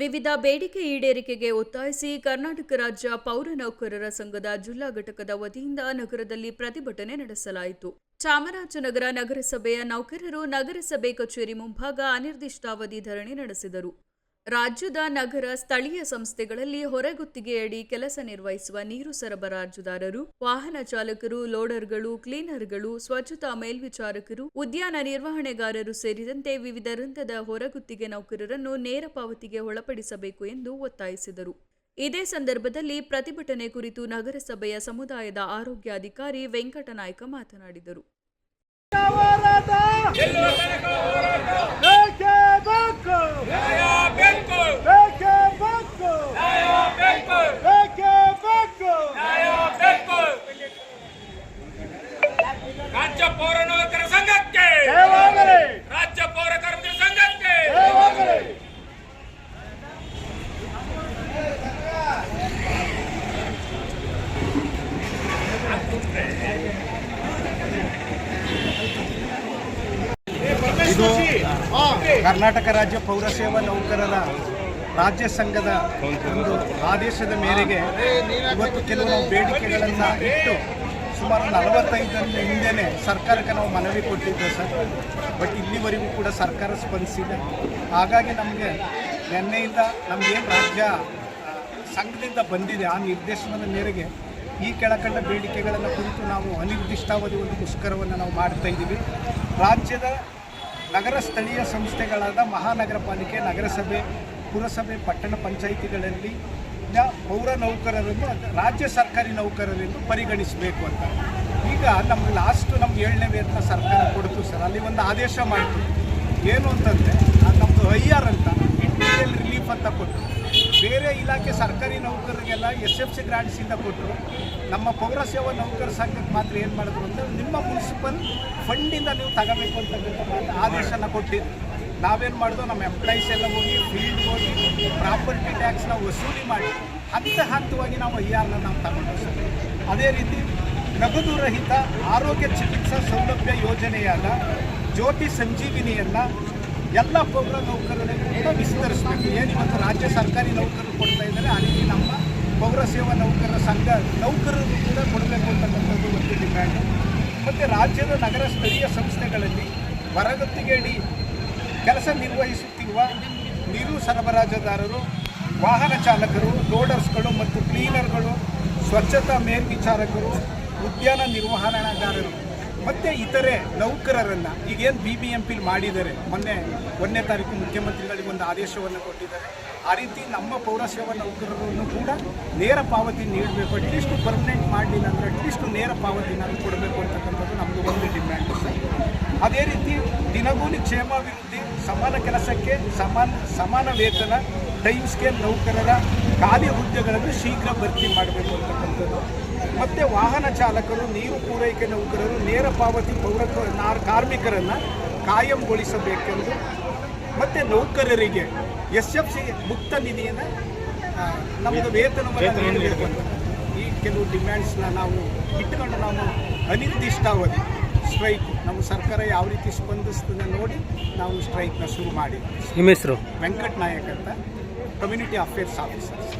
ವಿವಿಧ ಬೇಡಿಕೆ ಈಡೇರಿಕೆಗೆ ಒತ್ತಾಯಿಸಿ ಕರ್ನಾಟಕ ರಾಜ್ಯ ಪೌರ ನೌಕರರ ಸಂಘದ ಜಿಲ್ಲಾ ಘಟಕದ ವತಿಯಿಂದ ನಗರದಲ್ಲಿ ಪ್ರತಿಭಟನೆ ನಡೆಸಲಾಯಿತು. ಚಾಮರಾಜನಗರ ನಗರಸಭೆಯ ನೌಕರರು ನಗರಸಭೆ ಕಚೇರಿ ಮುಂಭಾಗ ಅನಿರ್ದಿಷ್ಟಾವಧಿ ಧರಣಿ ನಡೆಸಿದರು. ರಾಜ್ಯದ ನಗರ ಸ್ಥಳೀಯ ಸಂಸ್ಥೆಗಳಲ್ಲಿ ಹೊರಗುತ್ತಿಗೆಯಡಿ ಕೆಲಸ ನಿರ್ವಹಿಸುವ ನೀರು ಸರಬರಾಜುದಾರರು, ವಾಹನ ಚಾಲಕರು, ಲೋಡರ್ಗಳು, ಕ್ಲೀನರ್ಗಳು, ಸ್ವಚ್ಛತಾ ಮೇಲ್ವಿಚಾರಕರು, ಉದ್ಯಾನ ನಿರ್ವಹಣೆಗಾರರು ಸೇರಿದಂತೆ ವಿವಿಧ ವೃಂದದ ಹೊರಗುತ್ತಿಗೆ ನೌಕರರನ್ನು ನೇರ ಪಾವತಿಗೆ ಒಳಪಡಿಸಬೇಕು ಎಂದು ಒತ್ತಾಯಿಸಿದರು. ಇದೇ ಸಂದರ್ಭದಲ್ಲಿ ಪ್ರತಿಭಟನೆ ಕುರಿತು ನಗರಸಭೆಯ ಸಮುದಾಯದ ಆರೋಗ್ಯಾಧಿಕಾರಿ ವೆಂಕಟನಾಯ್ಕ ಮಾತನಾಡಿದರು ಹೋರಾಟ ಬೇಕೇ ಬೇಕು ಬೇಕು ಬೇಕೇ ಬೇಕು ನ್ಯಾಯ ಬೇಕು ಬೇಕೇ ಬೇಕು ನ್ಯಾಯ ಬೇಕು ರಾಜ್ಯ ಪೌರ ನೌಕರ ಸಂಘಕ್ಕೆ ಜಯವಾಗಲಿ ರಾಜ್ಯ ಪೌರ ಕಾರ್ಮಿಕರ ಸಂಘಕ್ಕೆ ಜಯವಾಗಲಿ ಇದು ಕರ್ನಾಟಕ ರಾಜ್ಯ ಪೌರಸೇವಾ ನೌಕರರ ರಾಜ್ಯ ಸಂಘದ ಒಂದು ಆದೇಶದ ಮೇರೆಗೆ ಇವತ್ತು ಕೆಲವು ಬೇಡಿಕೆಗಳನ್ನು ಇಟ್ಟು ಸುಮಾರು ನಲವತ್ತೈದರಿಂದ ಹಿಂದೆಯೇ ಸರ್ಕಾರಕ್ಕೆ ನಾವು ಮನವಿ ಕೊಟ್ಟಿದ್ದೆ ಸರ್. ಬಟ್ ಇಲ್ಲಿವರೆಗೂ ಕೂಡ ಸರ್ಕಾರ ಸ್ಪಂದಿಸಿದೆ ಹಾಗಾಗಿ ನಮಗೆ ನಿನ್ನೆಯಿಂದ ನಮಗೇನು ರಾಜ್ಯ ಸಂಘದಿಂದ ಬಂದಿದೆ ಆ ನಿರ್ದೇಶನದ ಮೇರೆಗೆ ಈ ಕೆಳಕಂಡ ಬೇಡಿಕೆಗಳನ್ನು ಕುರಿತು ನಾವು ಅನಿರ್ದಿಷ್ಟಾವಧಿ ಒಂದು ಮುಷ್ಕರವನ್ನು ನಾವು ಮಾಡ್ತಾ ಇದ್ದೀವಿ. ರಾಜ್ಯದ ನಗರ ಸ್ಥಳೀಯ ಸಂಸ್ಥೆಗಳಾದ ಮಹಾನಗರ ಪಾಲಿಕೆ ನಗರಸಭೆ, ಪುರಸಭೆ, ಪಟ್ಟಣ ಪಂಚಾಯಿತಿಗಳಲ್ಲಿ ಪೌರ ನೌಕರರನ್ನು ರಾಜ್ಯ ಸರ್ಕಾರಿ ನೌಕರರೆಂದು ಪರಿಗಣಿಸಬೇಕು ಅಂತ. ಈಗ ನಮ್ಮ ಲಾಸ್ಟ್ ನಮ್ಗೆ ಏಳನೇ ವೇತನ ಸರ್ಕಾರ ಕೊಡ್ತು ಸರ್. ಅಲ್ಲಿ ಒಂದು ಆದೇಶ ಮಾಡಿತು. ಏನು ಅಂತಂದರೆ ನಮ್ಮದು ಐ ಆರ್ ಅಂತ ಇಂಟೀರಿಯಲ್ ರಿಲೀಫ್ ಅಂತ ಕೊಟ್ಟರು ಬೇರೆ ಇಲಾಖೆ ಸರ್ಕಾರಿ ನೌಕರರಿಗೆಲ್ಲ ಎಸ್ ಎಫ್ ಸಿ ಗ್ರಾಂಟ್ಸಿಂದ ಕೊಟ್ಟರು ನಮ್ಮ ಪೌರಸೇವಾ ನೌಕರ ಸಂಘಕ್ಕೆ ಮಾತ್ರ ಏನು ಮಾಡಿದ್ರು ಅಂದರೆ ನಿಮ್ಮ ಮುನ್ಸಿಪಲ್ ಫಂಡಿಂದ ನೀವು ತಗೋಬೇಕು ಅಂತಕ್ಕಂಥ ಆದೇಶನ ಕೊಟ್ಟಿದ್ದು ನಾವೇನು ಮಾಡಿದ್ವು? ನಮ್ಮ ಎಂಪ್ಲಾಯೀಸ್ ಎಲ್ಲ ಹೋಗಿ ಫೀಲ್ಡ್ ಹೋಗಿ ಪ್ರಾಪರ್ಟಿ ಟ್ಯಾಕ್ಸ್ನ ವಸೂಲಿ ಮಾಡಿ ಹಂತ ಹಂತವಾಗಿ ನಾವು ಐ ಆರ್ನ ನಾವು ತಗೊಂಡು ಸರ್ ಅದೇ ರೀತಿ ನಗದು ರಹಿತ ಆರೋಗ್ಯ ಚಿಕಿತ್ಸಾ ಸೌಲಭ್ಯ ಯೋಜನೆಯಾದ ಜ್ಯೋತಿ ಸಂಜೀವಿನಿಯನ್ನು ಎಲ್ಲ ಪೌರ ನೌಕರರಿಗೂ ಕೂಡ ವಿಸ್ತರಿಸಬೇಕು. ಏನು ಇವತ್ತು ರಾಜ್ಯ ಸರ್ಕಾರಿ ನೌಕರರು ಕೊಡ್ತಾ ಇದ್ದಾರೆ, ಅಲ್ಲಿ ನಮ್ಮ ಪೌರ ಸೇವಾ ನೌಕರರ ಸಂಘ ನೌಕರರು ಕೂಡ ಕೊಡಬೇಕು ಅಂತಕ್ಕಂಥದ್ದು ಒಂದು ಡಿಮ್ಯಾಂಡ್ ಮತ್ತು ರಾಜ್ಯದ ನಗರ ಸ್ಥಳೀಯ ಸಂಸ್ಥೆಗಳಲ್ಲಿ ಹೊರಗುತ್ತಿಗೆಯಡಿ ಕೆಲಸ ನಿರ್ವಹಿಸುತ್ತಿರುವ ನೀರು ಸರಬರಾಜುದಾರರು, ವಾಹನ ಚಾಲಕರು ಲೋಡರ್ಸ್ಗಳು ಮತ್ತು ಕ್ಲೀನರ್ಗಳು ಸ್ವಚ್ಛತಾ ಮೇಲ್ವಿಚಾರಕರು, ಉದ್ಯಾನ ನಿರ್ವಹಣಾಗಾರರು. ಮತ್ತು ಇತರೆ ನೌಕರರನ್ನು ಈಗೇನು ಬಿ ಬಿ ಎಂ ಮಾಡಿದ್ದಾರೆ. ಮೊನ್ನೆ, ಒಂದನೇ ತಾರೀಕು ಮುಖ್ಯಮಂತ್ರಿಗಳಿಗೆ ಒಂದು ಆದೇಶವನ್ನು ಕೊಟ್ಟಿದ್ದಾರೆ. ಆ ರೀತಿ ನಮ್ಮ ಪೌರಸೇವಾ ನೌಕರರನ್ನು ಕೂಡ ನೇರ ಪಾವತಿ ನೀಡಬೇಕು ಅಟ್ಲೀಸ್ಟ್ ಪರ್ಮನೆಂಟ್ ಮಾಡಲಿಲ್ಲ ಅಂದರೆ ಅಟ್ಲೀಸ್ಟ್ ನೇರ ಪಾವತಿನಾದ್ರು ಕೊಡಬೇಕು ಅಂತಕ್ಕಂಥದ್ದು ನಮ್ಮದು ಒಂದು ಡಿಮ್ಯಾಂಡ್ ಅದೇ ರೀತಿ ದಿನಗೂಲಿ ಕ್ಷೇಮಾಭಿವೃದ್ಧಿ ಸಮಾನ ಕೆಲಸಕ್ಕೆ ಸಮಾನ ಸಮಾನ ವೇತನ ಟೈಮ್ ಸ್ಕೇಲ್ ನೌಕರರ ಖಾಲಿ ಹುದ್ದೆಗಳನ್ನು ಶೀಘ್ರ ಭರ್ತಿ ಮಾಡಬೇಕು ಅಂತಕ್ಕಂಥದ್ದು. ಮತ್ತು ವಾಹನ ಚಾಲಕರು ನೀರು ಪೂರೈಕೆ ನೌಕರರು ನೇರ ಪಾವತಿ ಪೌರ ನಾರ್ ಕಾರ್ಮಿಕರನ್ನು ಕಾಯಂಗೊಳಿಸಬೇಕೆಂದು. ಮತ್ತು ನೌಕರರಿಗೆ ಎಸ್ ಎಫ್ ಸಿ ಮುಕ್ತ ನಿಧಿಯನ್ನು ನಮ್ಮದು ವೇತನವನ್ನು ನೀಡಬೇಕು. ಈ ಕೆಲವು ಡಿಮ್ಯಾಂಡ್ಸ್ನ ನಾವು ಇಟ್ಕೊಂಡು ನಾವು ಅನಿರ್ದಿಷ್ಟಾವಧಿ ಸ್ಟ್ರೈಕ್ ನಮ್ಮ ಸರ್ಕಾರ ಯಾವ ರೀತಿ ಸ್ಪಂದಿಸ್ತದೆ ನೋಡಿ ನಾವು ಸ್ಟ್ರೈಕ್ನ ಶುರು ಮಾಡಿ ನಿಮ್ಮ ಹೆಸರು? ವೆಂಕಟ್ ನಾಯಕ್ ಅಂತ. Community affairs officers